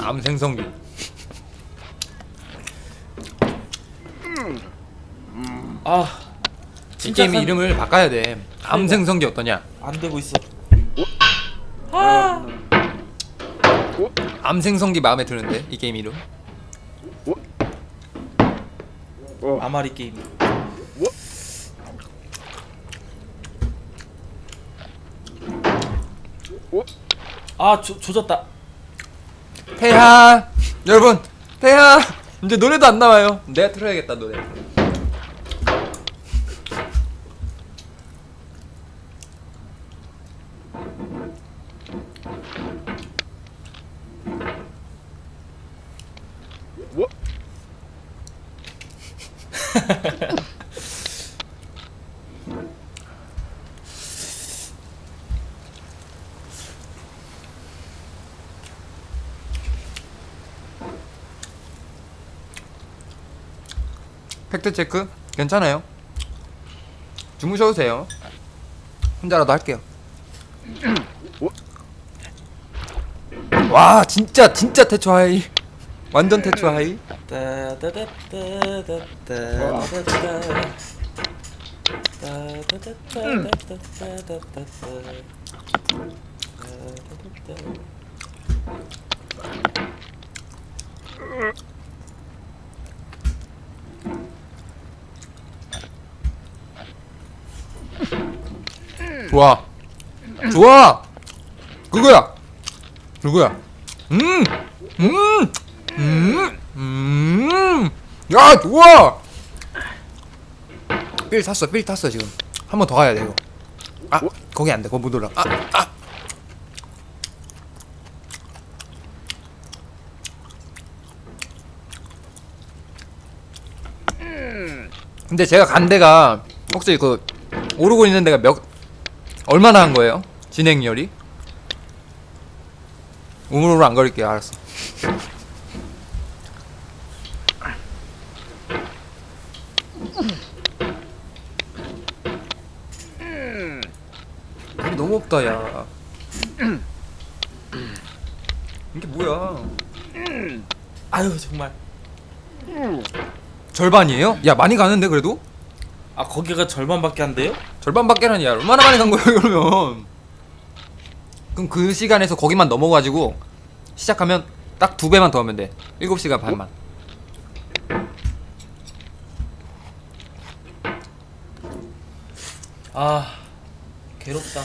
암 생성기. 아 이 진짜 게임 산- 이름을 바꿔야 돼. 암 생성기 어떠냐? 안 되고 있어. 아 암 생성기 마음에 드는데 이 게임 이름. 아마리 게임. 아 조, 조졌다. 태하 여러분 태하 이제 노래도 안 나와요. 내가 틀어야겠다 노래. 팩트 체크 괜찮아요. 주무셔도 돼요. 혼자라도 할게요. 와 진짜 진짜 태초 하이 완전 태초 하이 좋아. 좋아. 그거야. 그거야. 음음 음 야 좋아. 삘 탔어 삘 탔어 지금. 한 번 더 가야 돼 이거. 아 거기 안돼. 거기 못 올라. 아 아. 근데 제가 간 데가 혹시 그 오르고 있는 데가 몇 얼마나 한 거예요? 진행열이? 우물우물 안 거릴게요. 알았어. 물이 너무 없다, 야. 이게 뭐야? 아유 정말. 절반이에요? 야 많이 가는데 그래도? 아 거기가 절반밖에 안 돼요? 절반밖에라니 야 얼마나 많이 간 거예요 그러면 그럼 그 시간에서 거기만 넘어가지고 시작하면 딱 두 배만 더 하면 돼 7시간 반만 아 괴롭다.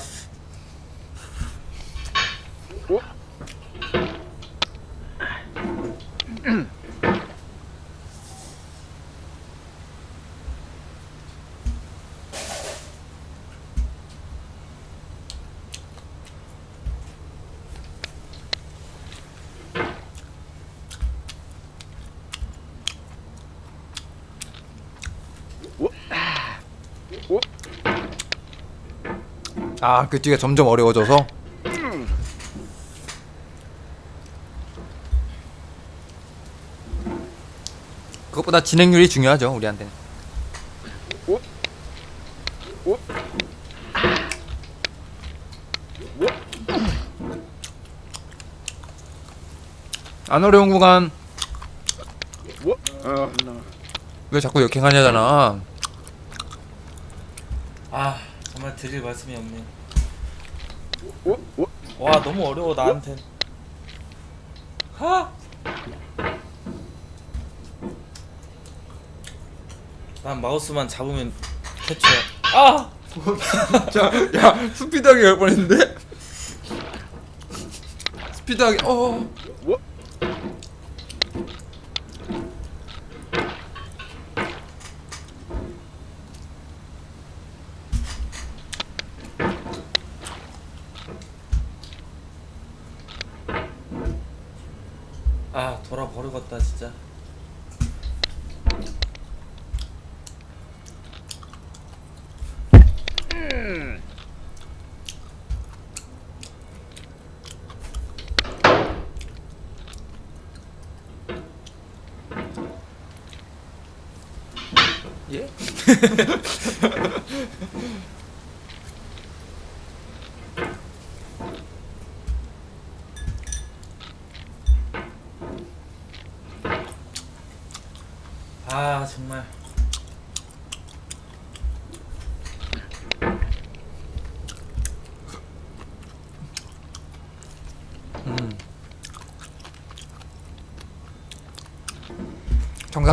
아 그 뒤가 점점 어려워져서? 그것보다 진행률이 중요하죠 우리한테는. 안 어려운 구간. 왜 자꾸 역행하냐잖아. 아 정말 드릴 말씀이 없네요. 와 너무 어려워 나한텐. 하. 난 마우스만 잡으면 대초야. 아. 자, 야, 스피드하게 갈 뻔했는데? 스피드하게, 어. 아 돌아 버리겠다 진짜. 예? 아 정말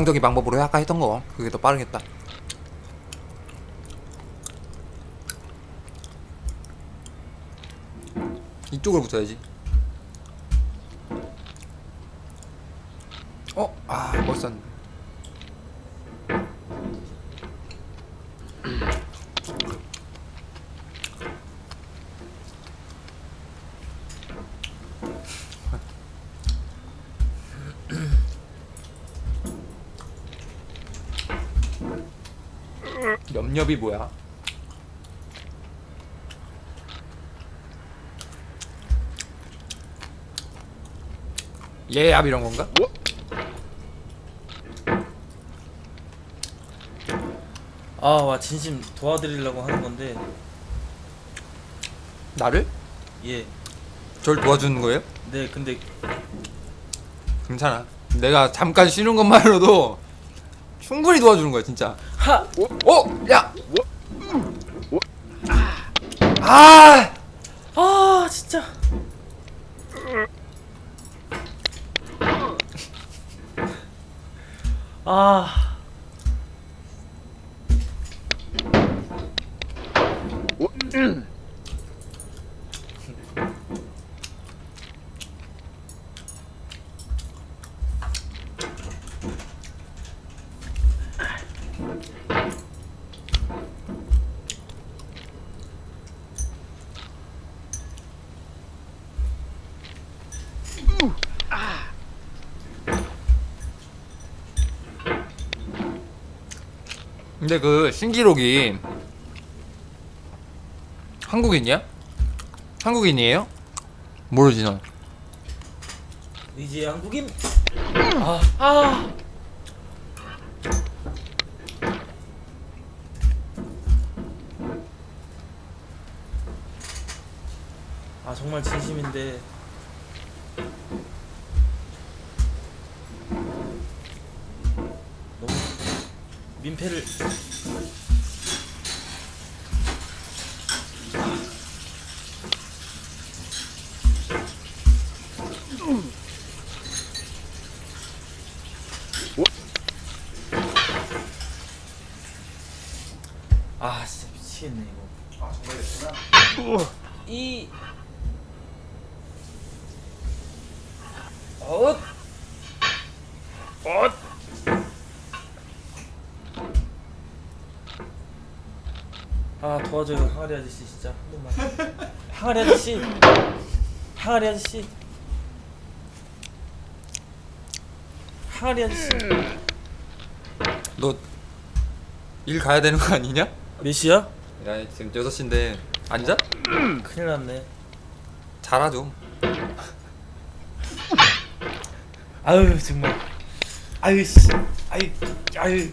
정상적인 방법으로 아까 했던 거 그게 더 빠르겠다. 이쪽으로 붙어야지. 어, 아, 멋있었네. 엽엽이 뭐야? 예압 이런 건가? 아 와 진심 도와드리려고 하는 건데 나를? 예. 절 도와주는 거예요? 네 근데 괜찮아. 내가 잠깐 쉬는 것만으로도 충분히 도와주는 거야, 진짜. 하! 어, 야, 아, 아 진짜. 아 근데 그 신기록이 한국인이야? 한국인이에요? 모르지 넌. 이제 한국인 아, 아. 아 정말 진심인데 민폐를 아 진짜 미치겠네 이거 아 정말 이 엇! 엇! 아 도와줘요. 항아리 아저씨 진짜 한 번만. 항아리 아저씨. 항아리 아저씨. 항아리 아저씨. 너 일 가야 되는 거 아니냐? 몇 시야? 야 지금 6시인데 앉아? 큰일 났네. 자라 좀. 아유 정말. 아유 씨. 아유 아유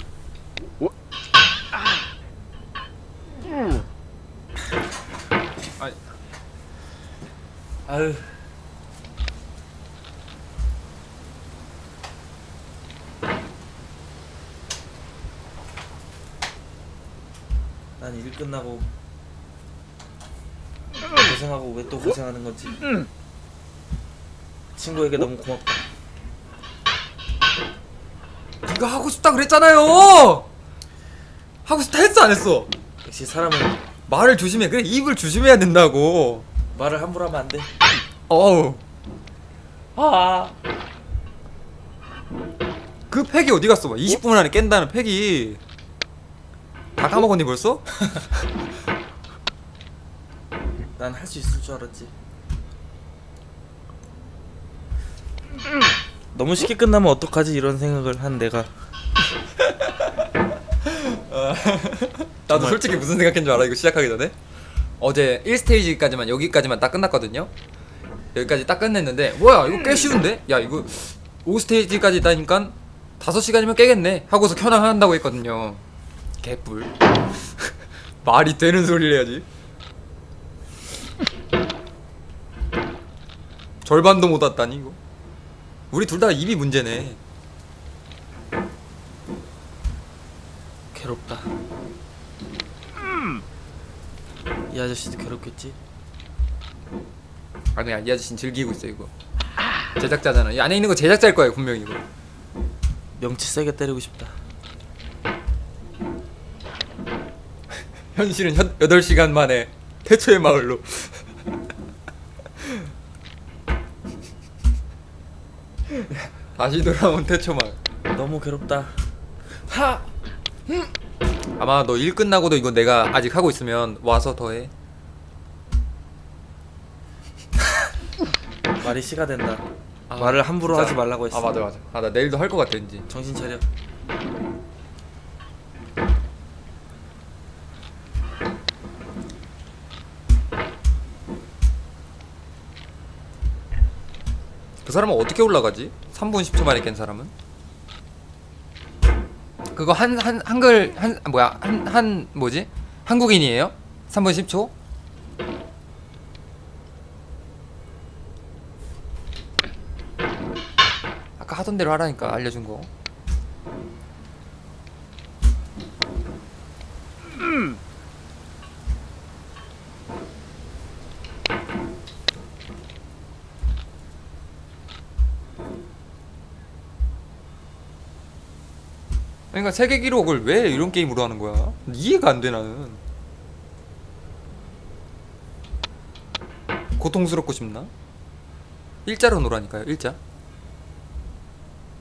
아유. 난 일 끝나고 고생하고 왜 또 고생하는 건지. 친구에게 너무 고맙다. 네가 하고 싶다 그랬잖아요! 하고 싶다 했어 안 했어? 역시 사람은 말을 조심해. 그래 입을 조심해야 된다고 말을 함부로 하면 안 돼 어우 아 그 팩이 어디 갔어? 20분 안에 깬다는 팩이 다 까먹었니 벌써? 난 할 수 있을 줄 알았지. 너무 쉽게 끝나면 어떡하지 이런 생각을 한 내가 나도 정말. 솔직히 무슨 생각한 줄 알아 이거 시작하기 전에 어제 1스테이지까지만 여기까지만 딱 끝났거든요. 여기까지 딱 끝냈는데 뭐야 이거 꽤 쉬운데? 야 이거 5스테이지까지 있다니까 5시간이면 깨겠네? 하고서 켜나간다고 했거든요. 개뿔. 말이 되는 소리를 해야지. 절반도 못 왔다니 이거. 우리 둘 다 입이 문제네. 괴롭다. 이 아저씨도 괴롭겠지? 아니야 이 아저씨는 즐기고 있어 이거 제작자잖아 이 안에 있는 거 제작자일 거야 분명히 이거 명치 세게 때리고 싶다. 현실은 현, 8시간 만에 태초의 마을로 다시 돌아온 태초 마을 너무 괴롭다. 하! 아마 너 일 끝나고도 이거 내가 아직 하고 있으면 와서 더해 말이 씨가 된다. 아, 말을 함부로 진짜. 하지 말라고 했어. 아 맞아 맞아 아 나 내일도 할 것 같아 왠지 정신 차려. 그 사람은 어떻게 올라가지? 3분 10초 만에 깬 사람은? 그거 한 한 한글 한 뭐야 한 한 뭐지? 한국인이에요? 3분 10초? 아까 하던 대로 하라니까 알려준 거. 그 러니까 세계 기록을 왜 이런 게임으로 하는 거야? 이해가 안 돼 나는. 고통스럽고 싶나? 일자로 놀라니까요. 일자.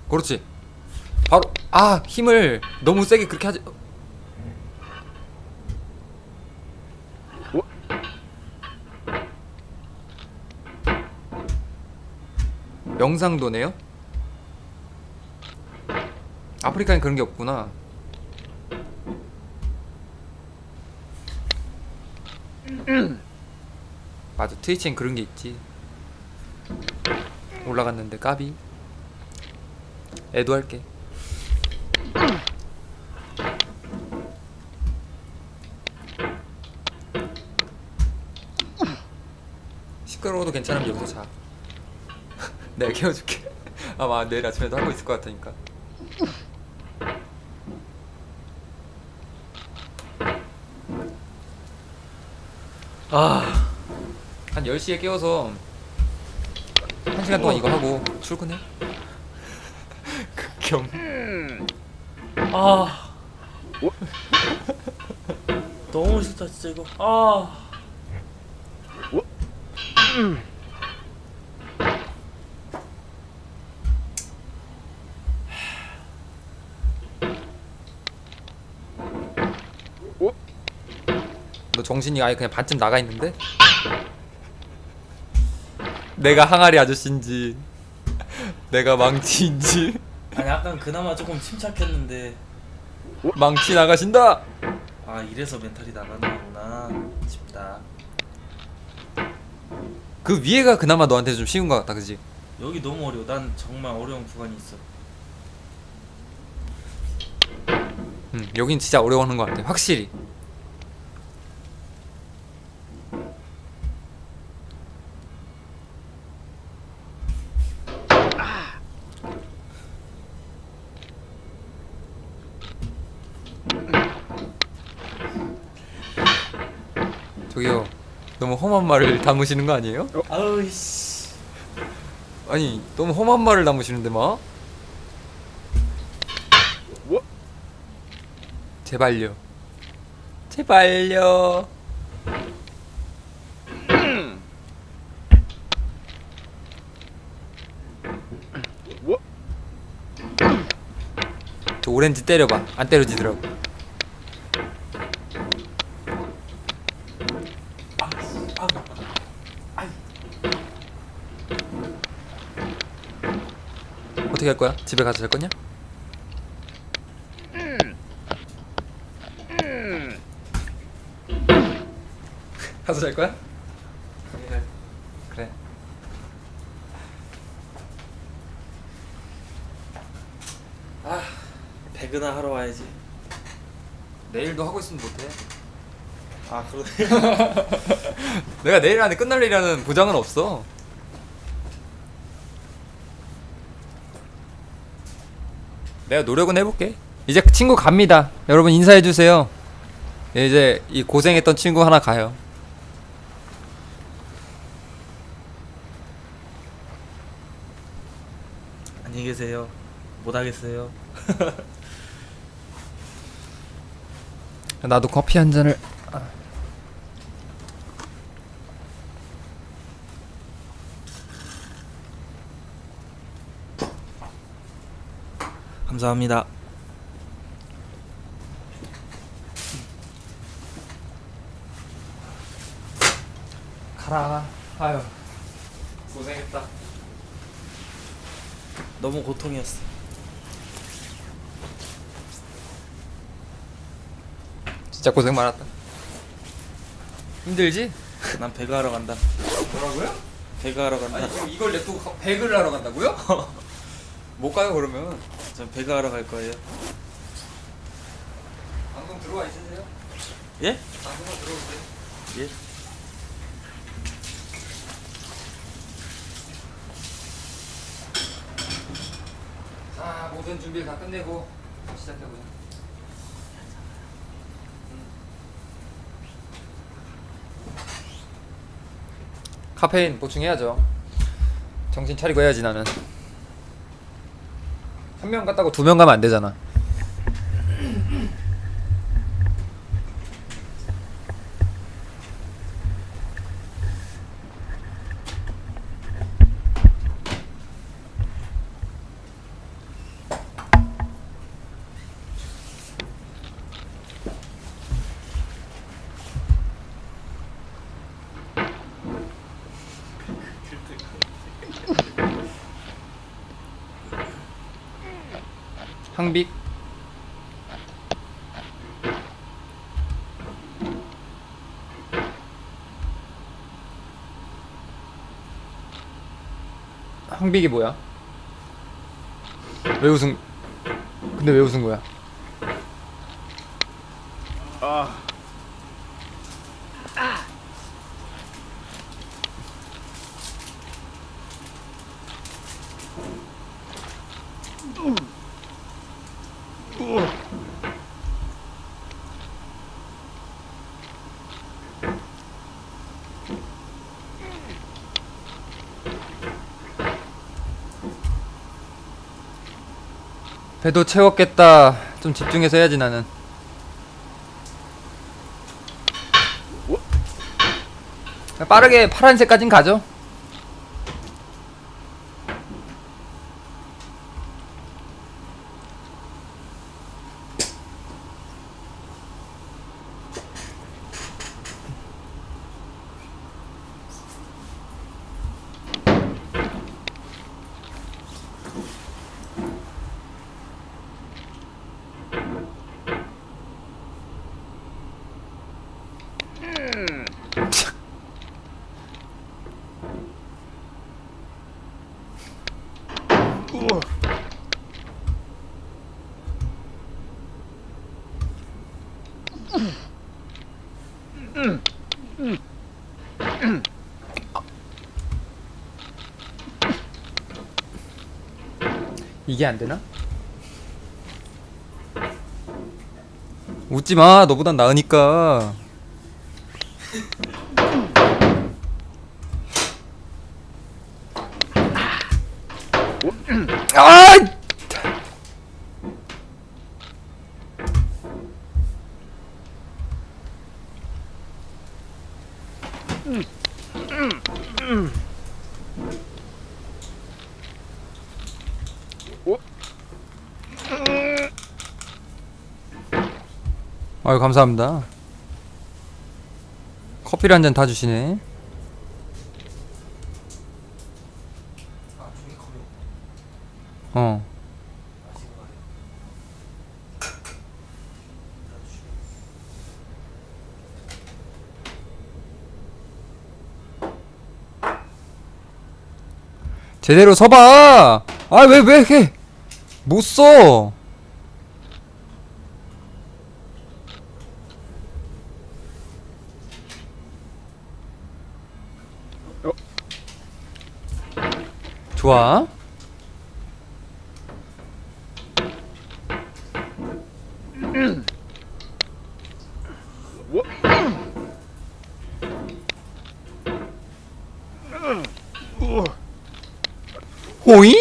그렇지. 바로 아 힘을 너무 세게 그렇게 하지. 영상도네요? 아프리카엔 그런 게 없구나. 맞아, 트위치엔 그런 게 있지. 올라갔는데 까비. 애도 할게. 시끄러워도 괜찮으면 여기서 자. 내가 깨워줄게. 아마 내일 아침에도 하고 있을 것 같으니까. 아, 한 10시에 깨워서 1시간 동안 이거 하고 출근해. 극혐. 아. 너무 싫다 진짜 이거. 아. 너 정신이 아예 그냥 반쯤 나가 있는데? 내가 항아리 아저씨인지 내가 망치인지 아니 약간 그나마 조금 침착했는데 망치 나가신다. 아 이래서 멘탈이 나가는 거구나 싶다. 그 위에가 그나마 너한테 좀 쉬운 것 같다, 그지? 여기 너무 어려워. 난 정말 어려운 구간이 있어. 응, 여긴 진짜 어려워하는 것 같아, 확실히. 저기요, 너무 험한 말을 담으시는 거 아니에요? 아우 씨. 아니 너무 험한 말을 담으시는데 막 제발요. 제발요. 저 오렌지 때려봐. 안 때려지더라고 어떻게 할 거야? 집에 가서 잘 거냐? 가서 잘 거야? 그래. 아 배그나 하러 와야지. 내일도 하고 있으면 못해. 아 그러네. 내가 내일 안에 끝날 일이라는 보장은 없어. 내가 노력은 해볼게. 이제 친구 갑니다. 여러분 인사해 주세요. 이제 이 고생했던 친구 하나 가요. 안녕히 계세요. 못 하겠어요. 나도 커피 한 잔을 감사합니다. 가라. 아유 고생했다. 너무 고통이었어. 진짜 고생 많았다. 힘들지? 난 배가 하러 간다. 뭐라고요? 배가 하러 간다. 아니 지금 이걸 냅두고 배그를 하러 간다고요? 못 가요 그러면. 전 배가 하러 갈 거예요. 방송 들어와 있으세요? 예? 방송 들어오세요. 예? 자 모든 준비를 다 끝내고 시작해보자. 카페인 보충해야죠. 정신 차리고 해야지 나는. 한 명 갔다고 두 명 가면 안 되잖아. 항빅 항빅이 뭐야? 왜 웃은 근데 왜 웃은 거야? 배도 채웠겠다. 좀 집중해서 해야지 나는. 빠르게 파란색까진 가죠. 이게 안 되나? 웃지 마. 너보단 나으니까. 아! 아유 감사합니다. 커피를 한 잔 다 주시네. 어. 제대로 서봐. 아 왜 왜 이렇게 못 써? 좋아. 호이?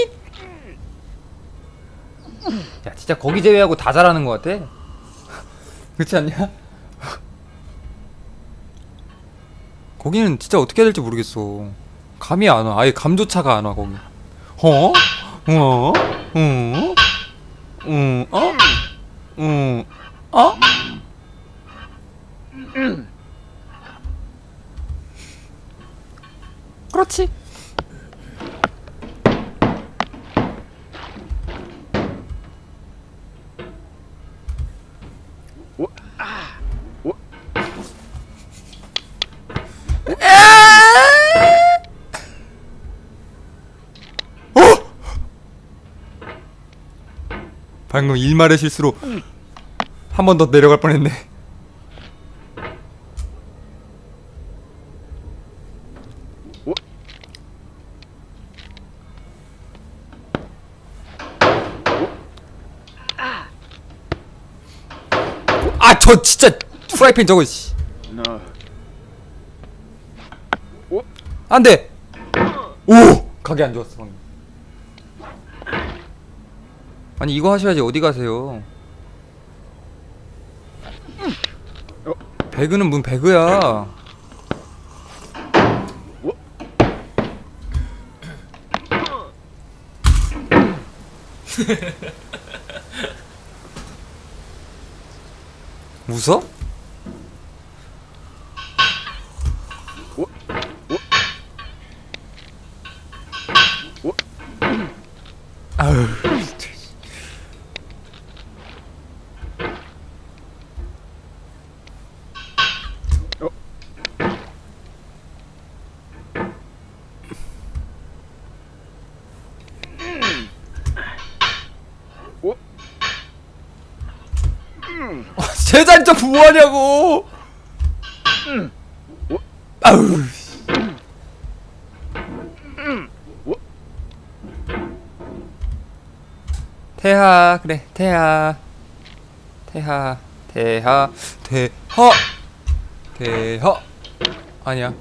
야 진짜 거기 제외하고 다 잘하는 것 같아 그렇지 않냐? 거기는 진짜 어떻게 해야 될지 모르겠어 감이 안와 아예 감조차가 안 와 거기 어? 어? 어? 응? 어? 응? 어? 그렇지 방금 일말의 실수로 한 번 더 내려갈 뻔했네. 아, 저 진짜 프라이팬 저거 씨. No. 안 돼. 오! 가게 안 좋았어, 방금. 아니, 이거 하셔야지 어디 가세요? 배그는 문 배그야. 웃어? 아유. 진짜. 어? 어? 제자리 좀 뭐하냐고. 아우. 태하 그래 태하 태하 태하 태하 태하 아니야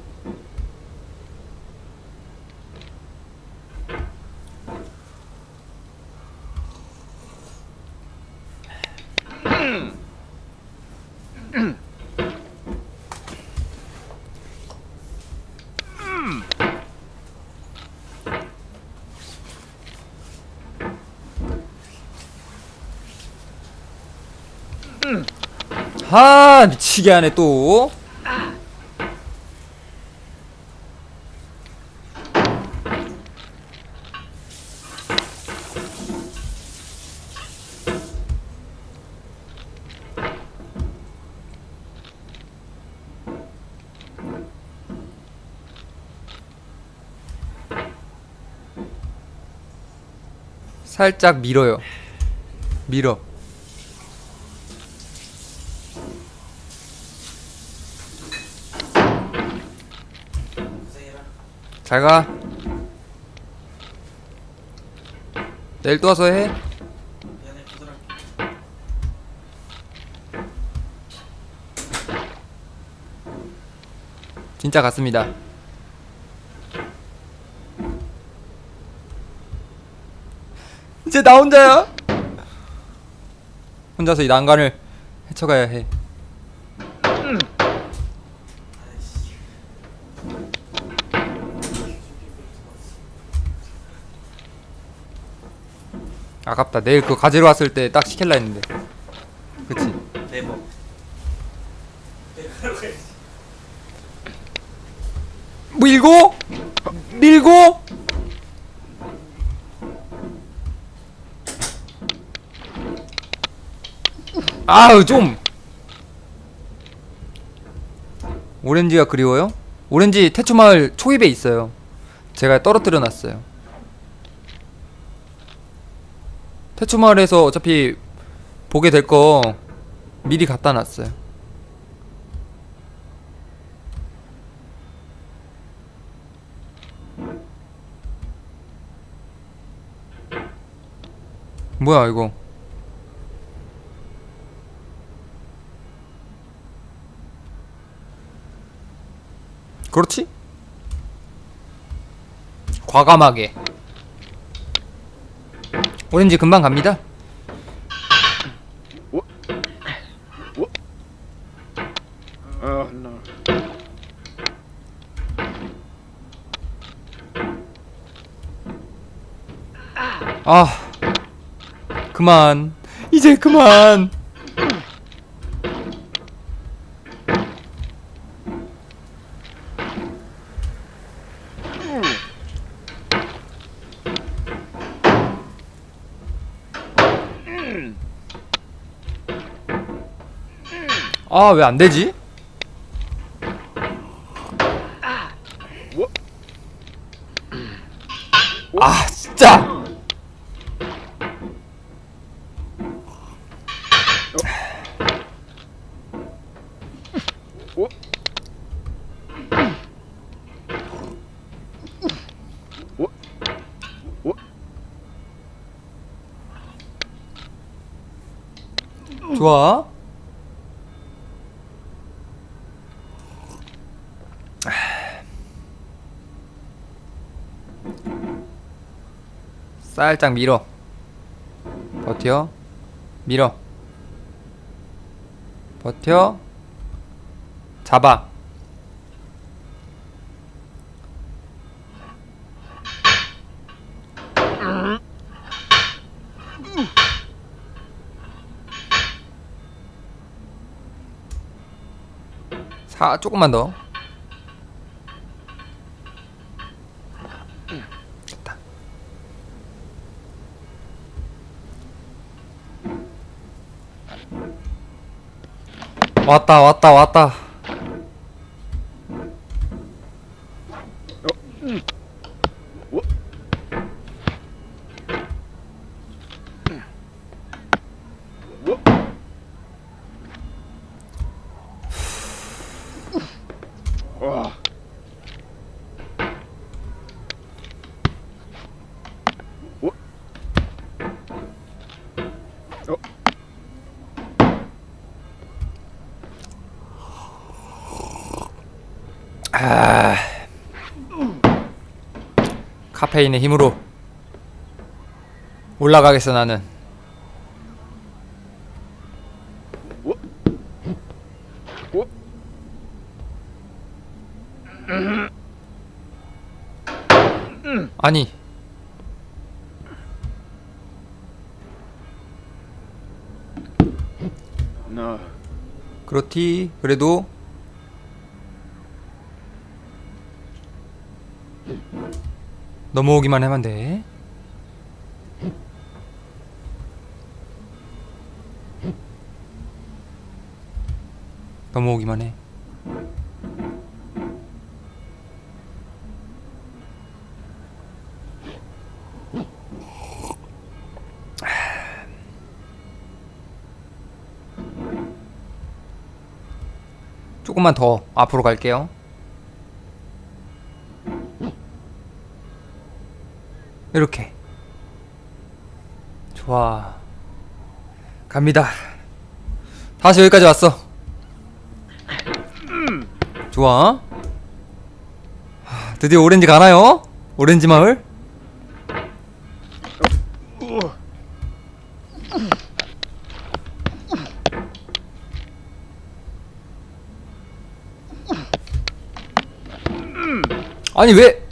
아 미치게 하네 또. 살짝 밀어요. 밀어 고생해라. 잘가. 내일 또 와서 해. 진짜 갔습니다. 이제 나 혼자야? 혼자서 이 난간을 헤쳐가야 해 아깝다. 내일 그거 가지러 왔을 때 딱 시킬라 했는데. 그치? 네버. 하러 가야지. 밀고? 밀고? 아우 좀. 오렌지가 그리워요? 오렌지 태초마을 초입에 있어요. 제가 떨어뜨려 놨어요 태초 마을에서 어차피 보게 될 거 미리 갖다 놨어요. 뭐야 이거? 그렇지? 과감하게 오렌지 금방 갑니다. Oh no. 아 그만. 이제 그만 아 왜 안 되지? 아 진짜? 좋아. 살짝 밀어. 버텨. 밀어. 버텨. 잡아. 사 조금만 더. 왔다 왔다 왔다. 어? 어? 와. 어? 어? 아. 카페인의 힘으로 올라가겠어 나는. 아니 나. 그렇디 그래도 넘어오기만 하면 돼. 넘어오기만 해. 조금만 더 앞으로 갈게요. 이렇게. 좋아. 갑니다. 다시 여기까지 왔어. 좋아. 하, 드디어 오렌지 가나요? 오렌지 마을? 아니 왜?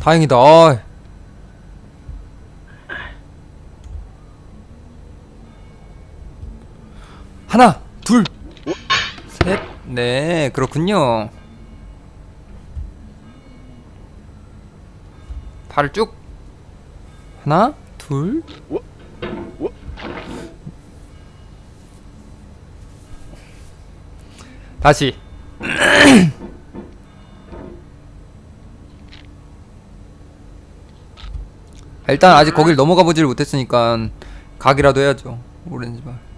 다행이다. 어이. 하나, 둘, 셋, 네, 그렇군요. 발을 쭉. 하나, 둘. 다시. 일단 아직 거길 넘어가 보지를 못했으니까 각이라도 해야죠. 오렌지 발.